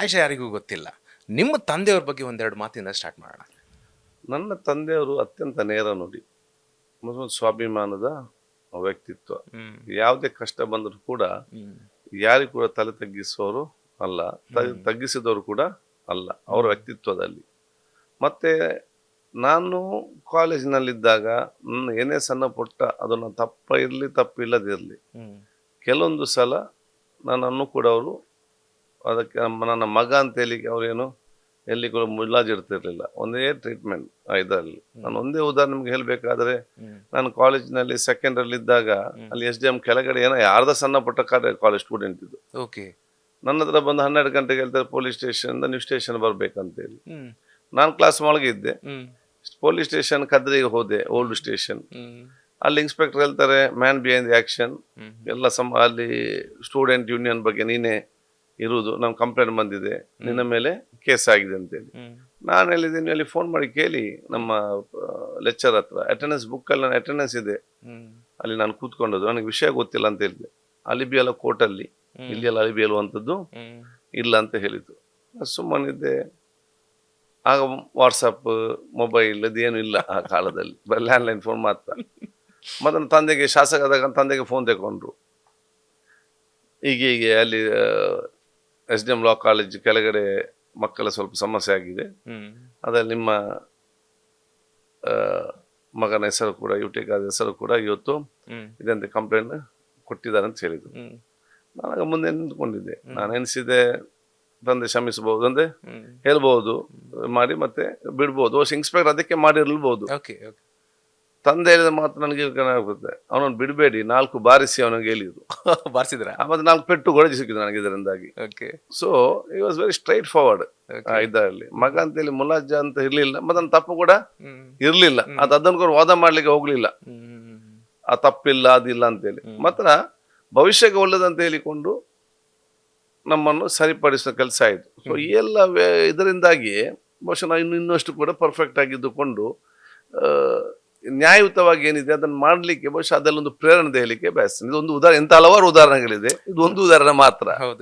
ಪ್ರಾಯಶಃ ಯಾರಿಗೂ ಗೊತ್ತಿಲ್ಲ. ನಿಮ್ಮ ತಂದೆಯವ್ರ ಬಗ್ಗೆ ಒಂದೆರಡು ಮಾತಿಂದ ಸ್ಟಾರ್ಟ್ ಮಾಡೋಣ. ನನ್ನ ತಂದೆಯವರು ಅತ್ಯಂತ ನೇರ ನುಡಿ ಒಂದು ಸ್ವಾಭಿಮಾನದ ವ್ಯಕ್ತಿತ್ವ. ಯಾವುದೇ ಕಷ್ಟ ಬಂದರೂ ಕೂಡ ಯಾರಿಗೂ ಕೂಡ ತಲೆ ತಗ್ಗಿಸುವವರು ಅಲ್ಲ ತಗ್ಗಿಸಿದವರು ಕೂಡ ಅಲ್ಲ ಅವರ ವ್ಯಕ್ತಿತ್ವದಲ್ಲಿ. ಮತ್ತೆ ನಾನು ಕಾಲೇಜಿನಲ್ಲಿದ್ದಾಗ ನನ್ನ ಏನೇ ಸಣ್ಣ ಪುಟ್ಟ ಅದನ್ನು ತಪ್ಪ ಇರಲಿ ತಪ್ಪಿಲ್ಲದಿರಲಿ ಕೆಲವೊಂದು ಸಲ ನನ್ನನ್ನು ಕೂಡ ಅವರು ಅದಕ್ಕೆ ನಮ್ಮ ನನ್ನ ಮಗ ಅಂತೇಳಿ ಅವರೇನು ಎಲ್ಲಿ ಕೂಡ ಮುಲಾಜಿಡ್ತಿರ್ಲಿಲ್ಲ ಒಂದೇ ಟ್ರೀಟ್ಮೆಂಟ್ ಇದರಲ್ಲಿ. ನಾನು ಒಂದೇ ಉದಾಹರಣೆ ನಿಮ್ಗೆ ಹೇಳಬೇಕಾದ್ರೆ ನಾನು ಕಾಲೇಜಿನಲ್ಲಿ ಸೆಕೆಂಡ್ ಇದ್ದಾಗ ಅಲ್ಲಿ ಎಸ್ ಡಿ ಎಂ ಕೆಳಗಡೆ ಏನೋ ಯಾರ್ದ ಸಣ್ಣ ಪುಟ್ಟ ಕಾಲೇಜ್ ಸ್ಟೂಡೆಂಟ್ ಇದ್ದು. ಓಕೆ. ನನ್ನ ಹತ್ರ ಬಂದು ಹನ್ನೆರಡು ಗಂಟೆಗೆ ಹೇಳ್ತಾರೆ ಪೊಲೀಸ್ ಸ್ಟೇಷನ್ ನ್ಯೂ ಸ್ಟೇಷನ್ ಬರ್ಬೇಕಂತೇಳಿ ಹೇಳಿ. ನಾನು ಕ್ಲಾಸ್ ಒಳಗಿದ್ದೆ ಪೊಲೀಸ್ ಸ್ಟೇಷನ್ ಕದ್ರಿಗೆ ಹೋದೆ ಓಲ್ಡ್ ಸ್ಟೇಷನ್ ಅಲ್ಲಿ ಇನ್ಸ್ಪೆಕ್ಟರ್ ಹೇಳ್ತಾರೆ ಮ್ಯಾನ್ ಬಿಹೈಂಡ್ ದಿ ಆಕ್ಷನ್ ಎಲ್ಲ ಸಮ ಅಲ್ಲಿ ಸ್ಟೂಡೆಂಟ್ ಯೂನಿಯನ್ ಬಗ್ಗೆ ನೀನೇ ಇರುವುದು ನಮ್ ಕಂಪ್ಲೇಂಟ್ ಬಂದಿದೆ. ನಿನ್ನ ಮೇಲೆ ಕೇಸ್ ಆಗಿದೆ ಅಂತೇಳಿ. ಹೇಳಿ ನಾನು ಹೇಳಿದ್ದೀನಿ ಅಲ್ಲಿ ಫೋನ್ ಮಾಡಿ ಕೇಳಿ. ನಮ್ಮ ಲೆಕ್ಚರ್ ಹತ್ರ ಅಟೆಂಡೆನ್ಸ್ ಬುಕ್ಕಲ್ಲಿ ನನ್ನ ಅಟೆಂಡೆನ್ಸ್ ಇದೆ. ಅಲ್ಲಿ ನಾನು ಕೂತ್ಕೊಂಡದ್ದು. ನನಗೆ ವಿಷಯ ಗೊತ್ತಿಲ್ಲ ಅಂತ ಹೇಳಿದೆ. ಅಲಿಬಿ ಎಲ್ಲ ಕೋರ್ಟಲ್ಲಿ ಇಲ್ಲಿ ಎಲ್ಲ ಅಲಿಬಿ ಹೇಳುವಂಥದ್ದು ಹ್ಮ್. ಇಲ್ಲ ಅಂತ ಹೇಳಿದ್ದು. ಸುಮ್ಮನಿದ್ದೆ. ಆಗ ವಾಟ್ಸಪ್ ಮೊಬೈಲ್ ಅದೇನು ಇಲ್ಲ ಆ ಕಾಲದಲ್ಲಿ. ಲ್ಯಾಂಡ್ಲೈನ್ ಫೋನ್ ಮಾತ್ರ. ಮತ್ತೆ ನನ್ನ ತಂದೆಗೆ ಶಾಸಕ ಆದಾಗ ತಂದೆಗೆ ಫೋನ್ ತಗೊಂಡ್ರು. ಹೀಗೆ ಹೀಗೆ ಅಲ್ಲಿ S D M law college ಕೆಳಗಡೆ ಮಕ್ಕಳ ಸ್ವಲ್ಪ ಸಮಸ್ಯೆ ಆಗಿದೆ. ಅದರಲ್ಲಿ ನಿಮ್ಮ ಮಗನ ಹೆಸರು ಕೂಡ ಯುಟಿಕಾದ ಹೆಸರು ಕೂಡ ಇವತ್ತು ಇದಂತೆ ಕಂಪ್ಲೇಂಟ್ ಕೊಟ್ಟಿದ್ದಾರೆ ಅಂತ ಹೇಳಿದ್ರು. ನಾನಾಗ ನಾನು ಮುಂದೆ ನಿಂತ್ಕೊಂಡಿದ್ದೆ. ನಾನು ಎನಿಸಿದೆ ತಂದೆ ಶ್ರಮಿಸಬಹುದು ಅಂದ್ರೆ ಹೇಳ್ಬಹುದು ಮಾಡಿ ಮತ್ತೆ ಬಿಡ್ಬೋದು. ಇನ್ಸ್ಪೆಕ್ಟರ್ ಅದಕ್ಕೆ ಮಾಡಿರ್ಲ್ಬಹುದು ಓಕೆ ತಂದೆ ಹೇಳಿದ ಮಾತು ನನಗೆ ಆಗುತ್ತೆ ಅವನನ್ನು ಬಿಡಬೇಡಿ ನಾಲ್ಕು ಬಾರಿಸಿ ಅವನಿಗೆ ಹೇಳಿದ್ರು ಬಾರಿಸಿದ್ರೆ? ಮತ್ತೆ ನಾಲ್ಕು ಪೆಟ್ಟು ಗೊಳಜಿ ಸಿಕ್ಕಿದ್ರು ನನಗೆ ಇದರಿಂದಾಗಿ. ಓಕೆ ಸೊ ಈ ವಾಸ್ ವೆರಿ ಸ್ಟ್ರೈಟ್ ಫಾರ್ವರ್ಡ್. ಇದರಲ್ಲಿ. ಮಗ ಅಂತೇಳಿ ಮುಲಾಜ ಅಂತ ಇರ್ಲಿಲ್ಲ. ಮತ್ತೆ ನನ್ನ ತಪ್ಪು ಕೂಡ ಇರ್ಲಿಲ್ಲ. ಅದು ಅದನ್ನು ಕೂಡ ವಾದ ಮಾಡ್ಲಿಕ್ಕೆ ಹೋಗ್ಲಿಲ್ಲ. ಆ ತಪ್ಪಿಲ್ಲ ಅದಿಲ್ಲ ಅಂತೇಳಿ ಮಾತ್ರ ಭವಿಷ್ಯಕ್ಕೆ ಒಳ್ಳೇದಂತ ಹೇಳಿಕೊಂಡು ನಮ್ಮನ್ನು ಸರಿಪಡಿಸೋ ಕೆಲಸ ಆಯಿತು. ಸೊ ಈ ಎಲ್ಲ ಇದರಿಂದಾಗಿ ಬಹುಶಃ ನಾವು ಇನ್ನು ಇನ್ನಷ್ಟು ಕೂಡ ಪರ್ಫೆಕ್ಟ್ ಆಗಿದ್ದುಕೊಂಡು ಆ, ನ್ಯಾಯಯುತವಾಗಿ ಏನಿದೆ, ಅದನ್ನು ಮಾಡಲಿಕ್ಕೆ ಬಹುಶಃ ಅದಲ್ಲೊಂದು ಪ್ರೇರಣೆ ಹೇಳಲಿಕ್ಕೆ ಬಯಸ್ತೇನೆ. ಇದೊಂದು ಉದಾಹರಣೆ ಇಂಥ ಹಲವಾರು ಉದಾಹರಣೆಗಳಿದೆ. ಇದು ಒಂದು ಉದಾಹರಣೆ ಮಾತ್ರ. ಹೌದು.